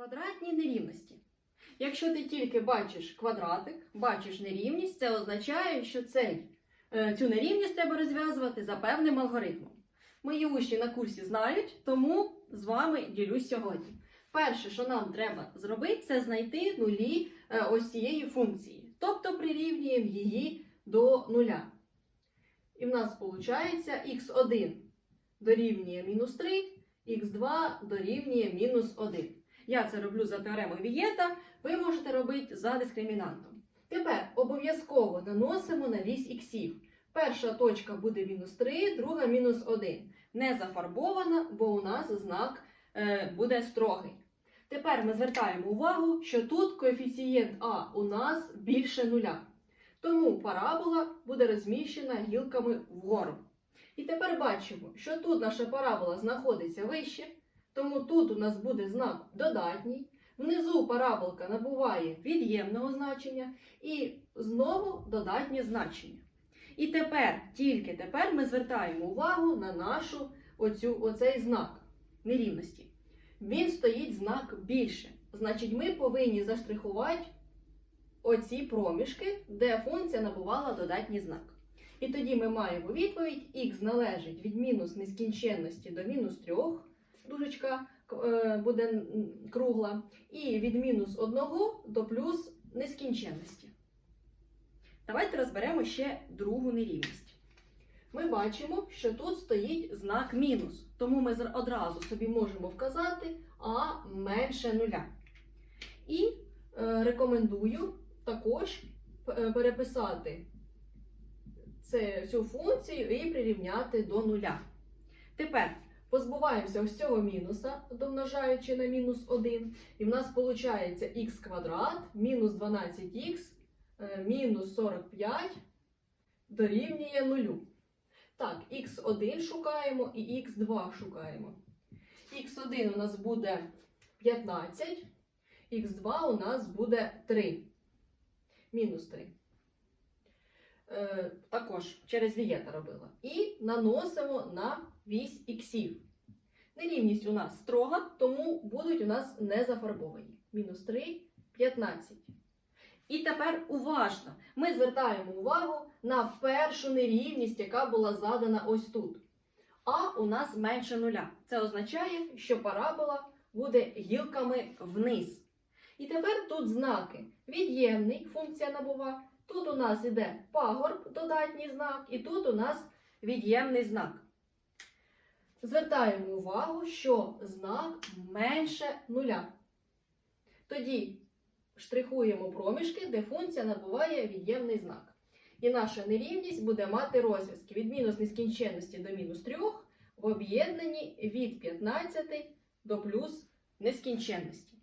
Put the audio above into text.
Квадратні нерівності. Якщо ти тільки бачиш квадратик, бачиш нерівність, це означає, що цей, е, цю нерівність треба розв'язувати за певним алгоритмом. Мої учні на курсі знають, тому з вами ділюсь сьогодні. Перше, що нам треба зробити, це знайти нулі е, ось цієї функції. Тобто прирівнюємо її до нуля. І в нас виходить х1 дорівнює мінус 3, х2 дорівнює мінус 1. Я це роблю за теоремою Вієта, ви можете робити за дискримінантом. Тепер обов'язково наносимо на вісь іксів. Перша точка буде мінус 3, друга мінус 1. Не зафарбована, бо у нас знак е, буде строгий. Тепер ми звертаємо увагу, що тут коефіцієнт А у нас більше нуля. Тому парабола буде розміщена гілками вгору. І тепер бачимо, що тут наша парабола знаходиться вище, тому тут у нас буде знак додатній. Внизу параболка набуває від'ємного значення і знову додатнє значення. І тепер, тільки тепер ми звертаємо увагу на нашу оцю, оцей знак нерівності. Він стоїть знак більше. Значить, ми повинні заштрихувати оці проміжки, де функція набувала додатній знак. І тоді ми маємо відповідь: х належить від мінус нескінченності до мінус 3, дужечка е, буде кругла, і від мінус 1 до плюс нескінченності. Давайте розберемо ще другу нерівність. Ми бачимо, що тут стоїть знак мінус, тому ми одразу собі можемо вказати а менше нуля. І е, рекомендую також е, переписати цю функцію і прирівняти до нуля. Тепер позбуваємося ось цього мінуса, домножаючи на мінус 1, і в нас виходить х квадрат мінус 12х е, мінус 45 дорівнює нулю. Так, х1 шукаємо і х2 шукаємо. х1 у нас буде 15, х2 у нас буде 3. Мінус 3. Е, також через вієта робила. І наносимо на вісь іксів. Нерівність у нас строга, тому будуть у нас не зафарбовані. Мінус 3, 15. І тепер уважно. Ми звертаємо увагу на першу нерівність, яка була задана ось тут. А у нас менше нуля. Це означає, що парабола буде гілками вниз. І тепер тут знаки. Від'ємний функція набува. Тут у нас іде пагорб, додатній знак, і тут у нас від'ємний знак. Звертаємо увагу, що знак менше нуля. Тоді штрихуємо проміжки, де функція набуває від'ємний знак. І наша нерівність буде мати розв'язки від мінус нескінченності до мінус 3 в об'єднанні від 15 до плюс нескінченності.